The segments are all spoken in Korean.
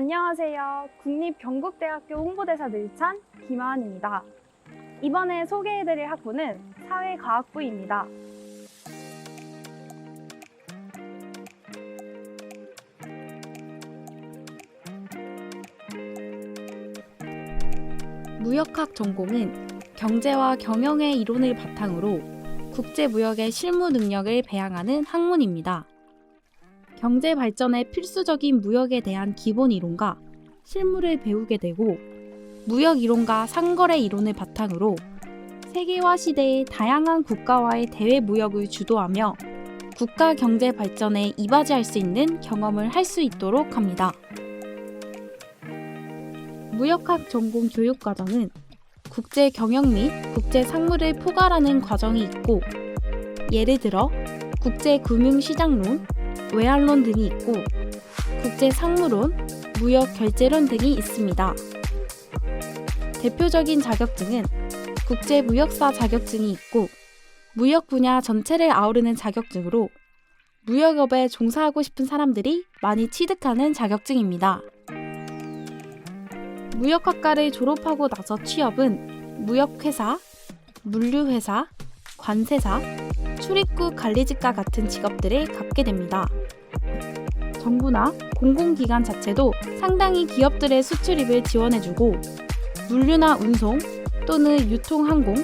안녕하세요. 국립경북대학교 홍보대사 늘찬 김하은입니다. 이번에 소개해드릴 학부는 사회과학부입니다. 무역학 전공은 경제와 경영의 이론을 바탕으로 국제무역의 실무 능력을 배양하는 학문입니다. 경제 발전에 필수적인 무역에 대한 기본 이론과 실무를 배우게 되고 무역 이론과 상거래 이론을 바탕으로 세계화 시대의 다양한 국가와의 대외 무역을 주도하며 국가 경제 발전에 이바지할 수 있는 경험을 할 수 있도록 합니다. 무역학 전공 교육 과정은 국제 경영 및 국제 상무를 포괄하는 과정이 있고 예를 들어 국제 금융 시장론, 외환론 등이 있고 국제 상무론, 무역 결제론 등이 있습니다. 대표적인 자격증은 국제 무역사 자격증이 있고 무역 분야 전체를 아우르는 자격증으로 무역업에 종사하고 싶은 사람들이 많이 취득하는 자격증입니다. 무역학과를 졸업하고 나서 취업은 무역회사, 물류회사, 관세사, 출입국 관리직과 같은 직업들을 갖게 됩니다. 정부나 공공기관 자체도 상당히 기업들의 수출입을 지원해주고 물류나 운송 또는 유통항공,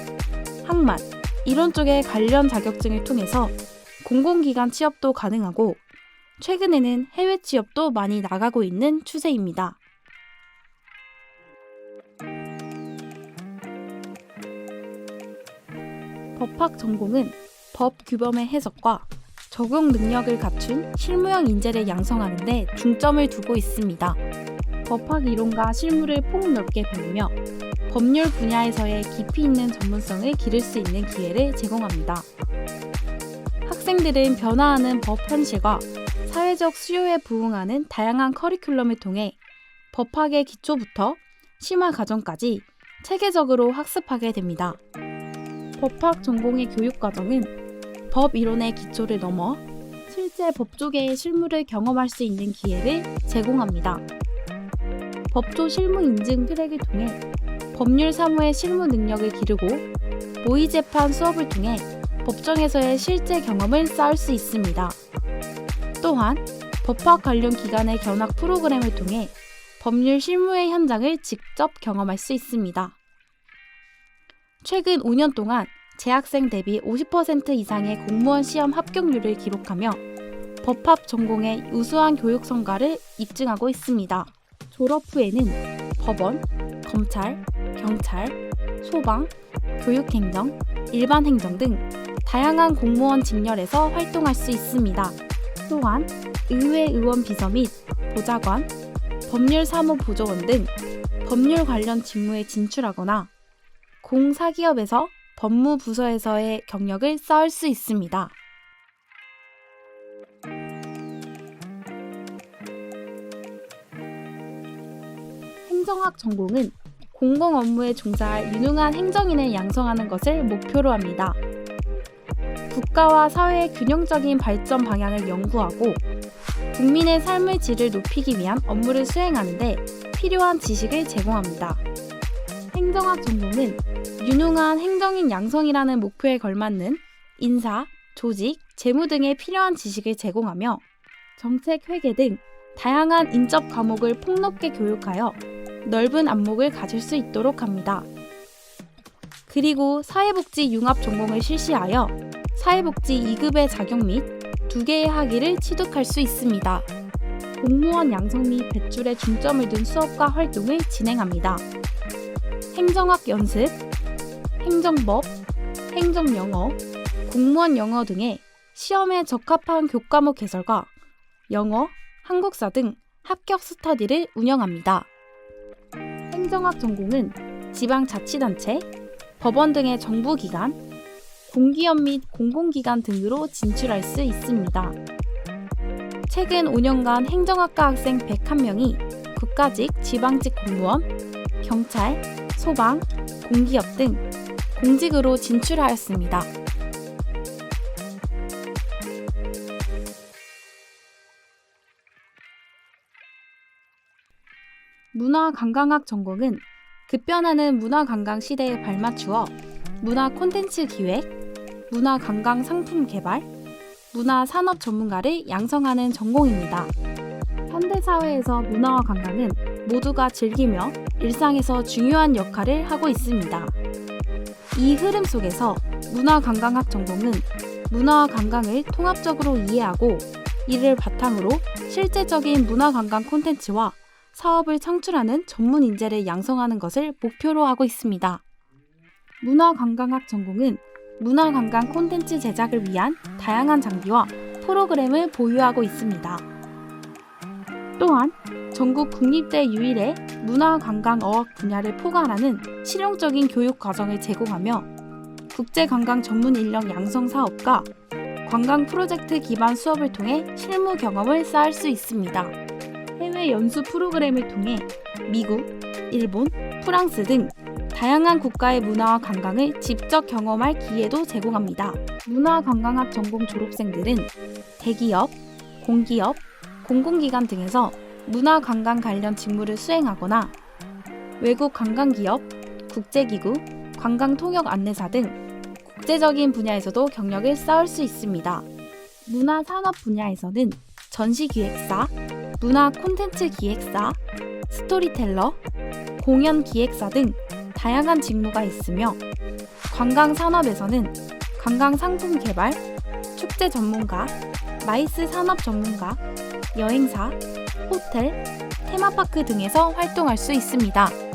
항만 이런 쪽의 관련 자격증을 통해서 공공기관 취업도 가능하고 최근에는 해외 취업도 많이 나가고 있는 추세입니다. 법학 전공은 법 규범의 해석과 적용 능력을 갖춘 실무형 인재를 양성하는 데 중점을 두고 있습니다. 법학 이론과 실무를 폭넓게 배우며 법률 분야에서의 깊이 있는 전문성을 기를 수 있는 기회를 제공합니다. 학생들은 변화하는 법 현실과 사회적 수요에 부응하는 다양한 커리큘럼을 통해 법학의 기초부터 심화 과정까지 체계적으로 학습하게 됩니다. 법학 전공의 교육 과정은 법 이론의 기초를 넘어 실제 법조계의 실무를 경험할 수 있는 기회를 제공합니다. 법조 실무 인증 트랙을 통해 법률 사무의 실무 능력을 기르고 모의 재판 수업을 통해 법정에서의 실제 경험을 쌓을 수 있습니다. 또한 법학 관련 기관의 견학 프로그램을 통해 법률 실무의 현장을 직접 경험할 수 있습니다. 최근 5년 동안 재학생 대비 50% 이상의 공무원 시험 합격률을 기록하며 법학 전공의 우수한 교육 성과를 입증하고 있습니다. 졸업 후에는 법원, 검찰, 경찰, 소방, 교육행정, 일반행정 등 다양한 공무원 직렬에서 활동할 수 있습니다. 또한 의회 의원 비서 및 보좌관, 법률 사무 보조원 등 법률 관련 직무에 진출하거나 공사기업에서 법무부서에서의 경력을 쌓을 수 있습니다. 행정학 전공은 공공 업무에 종사할 유능한 행정인을 양성하는 것을 목표로 합니다. 국가와 사회의 균형적인 발전 방향을 연구하고 국민의 삶의 질을 높이기 위한 업무를 수행하는데 필요한 지식을 제공합니다. 행정학 전공은 유능한 행정인 양성이라는 목표에 걸맞는 인사, 조직, 재무 등의 필요한 지식을 제공하며 정책 회계 등 다양한 인적 과목을 폭넓게 교육하여 넓은 안목을 가질 수 있도록 합니다. 그리고 사회복지 융합 전공을 실시하여 사회복지 2급의 자격 및두 개의 학위를 취득할 수 있습니다. 공무원 양성 및 배출에 중점을 둔 수업과 활동을 진행합니다. 행정학 연습, 행정법, 행정영어, 공무원 영어 등의 시험에 적합한 교과목 개설과 영어, 한국사 등 합격 스터디를 운영합니다. 행정학 전공은 지방자치단체, 법원 등의 정부기관, 공기업 및 공공기관 등으로 진출할 수 있습니다. 최근 5년간 행정학과 학생 101명이 국가직, 지방직 공무원, 경찰, 소방, 공기업 등 공직으로 진출하였습니다. 문화관광학 전공은 급변하는 문화관광 시대에 발맞추어 문화 콘텐츠 기획, 문화관광 상품 개발, 문화산업 전문가를 양성하는 전공입니다. 현대사회에서 문화와 관광은 모두가 즐기며 일상에서 중요한 역할을 하고 있습니다. 이 흐름 속에서 문화관광학 전공은 문화와 관광을 통합적으로 이해하고 이를 바탕으로 실제적인 문화관광 콘텐츠와 사업을 창출하는 전문 인재를 양성하는 것을 목표로 하고 있습니다. 문화관광학 전공은 문화관광 콘텐츠 제작을 위한 다양한 장비와 프로그램을 보유하고 있습니다. 또한 전국 국립대 유일의 문화관광어학 분야를 포괄하는 실용적인 교육 과정을 제공하며 국제관광 전문 인력 양성 사업과 관광 프로젝트 기반 수업을 통해 실무 경험을 쌓을 수 있습니다. 해외 연수 프로그램을 통해 미국, 일본, 프랑스 등 다양한 국가의 문화와 관광을 직접 경험할 기회도 제공합니다. 문화관광학 전공 졸업생들은 대기업, 공기업, 공공기관 등에서 문화관광 관련 직무를 수행하거나 외국 관광기업, 국제기구, 관광통역 안내사 등 국제적인 분야에서도 경력을 쌓을 수 있습니다. 문화산업 분야에서는 전시기획사, 문화 콘텐츠 기획사, 스토리텔러, 공연 기획사 등 다양한 직무가 있으며 관광 산업에서는 관광 상품 개발, 축제 전문가, 마이스 산업 전문가, 여행사, 호텔, 테마파크 등에서 활동할 수 있습니다.